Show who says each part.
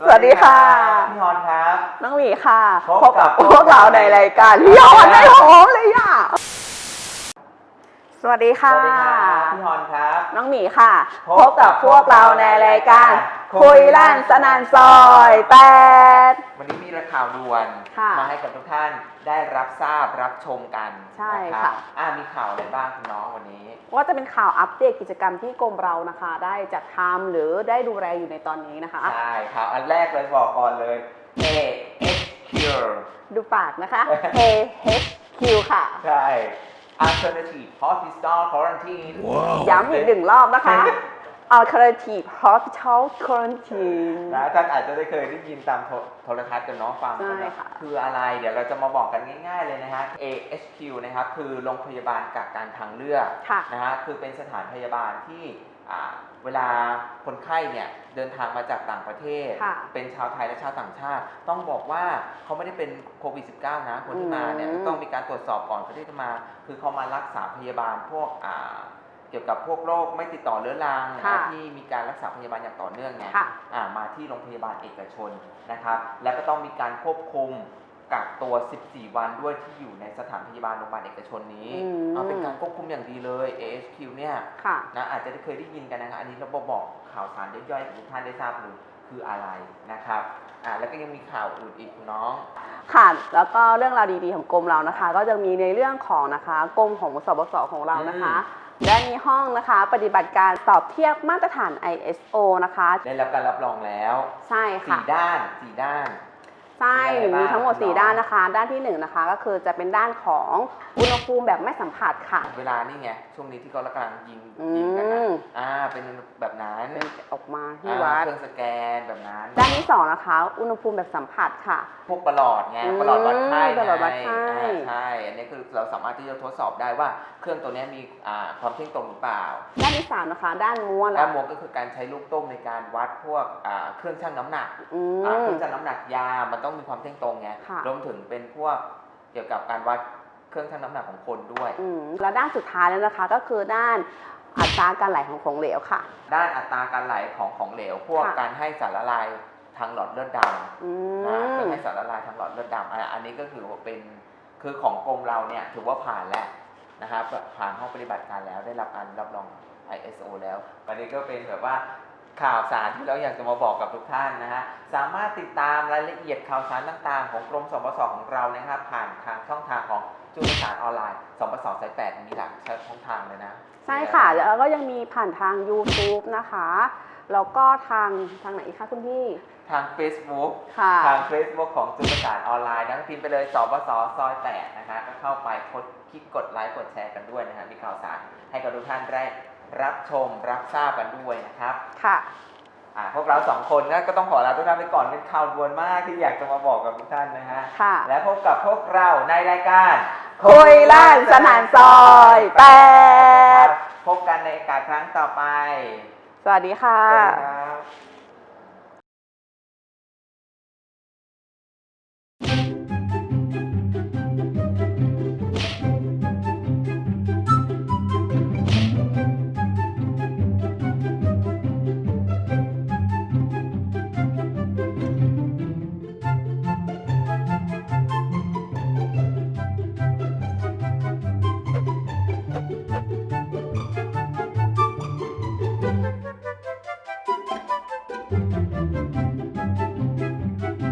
Speaker 1: สวัสดีค่ะ
Speaker 2: พี่ฮอนครับ
Speaker 1: น้องหมีค่ะ
Speaker 2: พบกับ
Speaker 1: พวกเราในรายการพี่ยอนได้หอมเลยอะ สวัสดี
Speaker 2: ส
Speaker 1: ค่ะ
Speaker 2: วัสดีครับพี่ฮอนครับ
Speaker 1: น้องหมีค่ะ
Speaker 2: พ
Speaker 1: พ
Speaker 2: บบกั
Speaker 1: กั
Speaker 2: บบพ
Speaker 1: พ
Speaker 2: ว
Speaker 1: ว
Speaker 2: ก
Speaker 1: ก
Speaker 2: เรา
Speaker 1: เรา
Speaker 2: ใน
Speaker 1: ใน
Speaker 2: รารา
Speaker 1: ยย
Speaker 2: กา
Speaker 1: การร
Speaker 2: คุ
Speaker 1: คุ
Speaker 2: ย
Speaker 1: ย
Speaker 2: ลั่
Speaker 1: ลั่
Speaker 2: น
Speaker 1: น
Speaker 2: ส
Speaker 1: ส
Speaker 2: นั่
Speaker 1: นั
Speaker 2: น
Speaker 1: น
Speaker 2: ซ
Speaker 1: ซ
Speaker 2: อ
Speaker 1: อยยแปด
Speaker 2: วันนี้มีข่าวด่วน
Speaker 1: ค่ะ
Speaker 2: มาให้กับทุกท่านได้รับทราบรับชมกัน
Speaker 1: ใช่
Speaker 2: นรับ
Speaker 1: ค่ะ
Speaker 2: อ่ามีข่าวอะไรบ้างคุณน้องวันนี้
Speaker 1: ว่าจะเป็นข่าวอัปเดตกิจกรรมที่กรมเรานะคะ ได้จัดทำหรือได้ดูแลอยู่ในตอนนี้นะคะ
Speaker 2: ใช่ข่าวอันแรกเลยบอกก่อนเลย A H Q
Speaker 1: ดูปากนะคะ K H Q ค่ะ
Speaker 2: ใช่ Alternative Hospital Quarantine
Speaker 1: ย้ำอีกหนึ่งรอบนะคะ Alternative Hospital Quarantine
Speaker 2: นะท่านอาจจะได้เคยได้ยินตามโทโทรทัศน์กันเน้องฟัง
Speaker 1: ใช่
Speaker 2: กันเนอะ
Speaker 1: ค่ะ
Speaker 2: คืออะไรเดี๋ยวเราจะมาบอกกันง่าย ๆ เลยนะฮะ AHQ นะครับ คือโรงพยาบาลกักการทางเลือก
Speaker 1: ค่ะ
Speaker 2: นะฮะคือเป็นสถานพยาบาลที่อ่าเวลาคนไข้เนี่ยเดินทางมาจากต่างประเทศ
Speaker 1: ค่ะ
Speaker 2: เป็นชาวไทยและชาวต่างชาติ ต้องบอกว่าเขาไม่ได้เป็นโควิด -19 นะคนที่มาเนี่ย
Speaker 1: อืม
Speaker 2: ต้องมีการตรวจสอบก่อนเขาที่จะมา คือเขามารักษาพยาบาลพวกอ่า เกี่ยวกับพวกโรคไม่ติดต่อเรื้อรัง
Speaker 1: ค่ะ
Speaker 2: ที่มีการรักษาพยาบาลอย่างต่อเนื่องไง
Speaker 1: ค่ะ
Speaker 2: อ่ามาที่โรงพยาบาลเอกชนนะครับ แล้วก็ต้องมีการควบคุมกักตัว 14 วันด้วยที่อยู่ในสถานพยาบาลโรงพยาบาลเอกชนนี้
Speaker 1: อืม
Speaker 2: เอาเป็นการควบคุมอย่างดีเลย AHQ เนี่ย
Speaker 1: ค่ะ
Speaker 2: นะอาจจะได้เคยได้ยินกันนะครับอันนี้เราบอกข่าวสารย่อยๆให้ทุกท่านได้ทราบเลย คืออะไรนะครับอ่าแล้วก็ยังมีข่าวอื่นอีกคุณน้อง
Speaker 1: ค่ะแล้วก็เรื่องราวดีๆของกรมเรานะคะ ก็จะมีในเรื่องของนะคะกรมของสบสของเรานะคะ ได้มีห้องนะคะปฏิบัติการสอบเทียบมาตรฐาน ISO นะคะ
Speaker 2: ได้รับการรับรองแล้ว
Speaker 1: ใช่ค่ะ
Speaker 2: สี่ด้านสี่ด้าน
Speaker 1: ใช่
Speaker 2: มีอะไรบ้าง
Speaker 1: มีทั้งหมด
Speaker 2: น้อง
Speaker 1: 4ด้านนะคะ ด้านที่1นะคะก็คือจะเป็นด้านของอุณหภูมิแบบไม่สัมผัสค่ะ
Speaker 2: เวลานี่ไงช่วงนี้ที่เขากำลังยิง
Speaker 1: อืม
Speaker 2: ยิงกันนะอ่าเป็นแบบนั้น
Speaker 1: เป็นออกมาที่
Speaker 2: อ่า
Speaker 1: วัด
Speaker 2: เครื่องสแกนแบบนั้น
Speaker 1: ด้านที่สองนะคะ อุณหภูมิแบบสัมผัสค่ะ
Speaker 2: พวกประหลอดไง
Speaker 1: อืม
Speaker 2: ประหลอดวัดไข้
Speaker 1: ประหลอดวัดไข้
Speaker 2: ไงอ่าใช่อันนี้คือเราสามารถที่จะทดสอบได้ว่าเครื่องตัวเนี้ยมีอ่าความเที่ยงตรงหรือเปล่า
Speaker 1: ด้านที่สามนะคะ ด้านม้วน
Speaker 2: และ
Speaker 1: ละ
Speaker 2: มวงก็คือการใช้ลูกต้มในการวัดพวกอ่าเครื่องชั่งน้ำหนัก
Speaker 1: อื
Speaker 2: อ่าเค
Speaker 1: ม
Speaker 2: รื่องชั่งน้ำหนักยา มันต้องมีความเที่ยงตรงไง
Speaker 1: ค่ะ
Speaker 2: รวมถึงเป็นพวกเกี่ยวกับการวัดเครื่องชั่งน้ำหนักของคนด้วย
Speaker 1: อืมแล้วด้านสุดท้ายแล้วนะคะก็คือด้านอัตราการไหลของของเหลวค่ะ
Speaker 2: ด้านอัตราการไหลของของเหลว พวก
Speaker 1: ค่ะ
Speaker 2: การให้สารละลายทางหลอดเลือดดำ
Speaker 1: อื
Speaker 2: นะ
Speaker 1: ม
Speaker 2: เครื่องให้สารละลายทางหลอดเลือดดำอะอันนี้ก็คือว่าเป็นคือของกรมเราเนี่ยถือว่าผ่านแล้วนะครับผ่านห้องปฏิบัติการแล้วได้รับการรับรอง ISO แล้ววันนี้ก็เป็นแบบว่าข่าวสารที่เราอยากจะมาบอกกับทุกท่านนะฮะ สามารถติดตามรายละเอียดข่าวสารต่างๆ ของกรมสปสของเรานะครับ ผ่านทางช่องทางของจุลสารออนไลน์สปสสายแปดมีหลากช่องทางเลยนะ
Speaker 1: ใช่ค่ะ แล้วก็ยังมีผ่านทาง YouTube นะคะ แล้วก็ทางทางไหนอีกคะคุณพี่
Speaker 2: ทาง Facebook
Speaker 1: ค่ะ
Speaker 2: ทาง Facebook ของจุลสารออนไลน์นะพิมพ์ไปเลยสบสซอย8นะคะ ก็เข้าไปกดคลิกกดไลค์กดแชร์กันด้วยนะฮะมีข่าวสารให้กับทุกท่านได้ รับชมรับทราบกันด้วยนะครับ
Speaker 1: ค่ะ
Speaker 2: อ่าพวกเราสองคนนะก็ต้องขอลาทุกท่านไปก่อนเป็นข่าวด่วนมากที่อยากจะมาบอกกับทุกท่านนะฮะ
Speaker 1: ค่ะ
Speaker 2: และพบกับพวกเราในรายการ
Speaker 1: คุยลั่นสนานซอยแปด
Speaker 2: พบกันในโอกาสครั้งต่อไป
Speaker 1: สวัสดีค่ะ
Speaker 2: สวัสดีครับ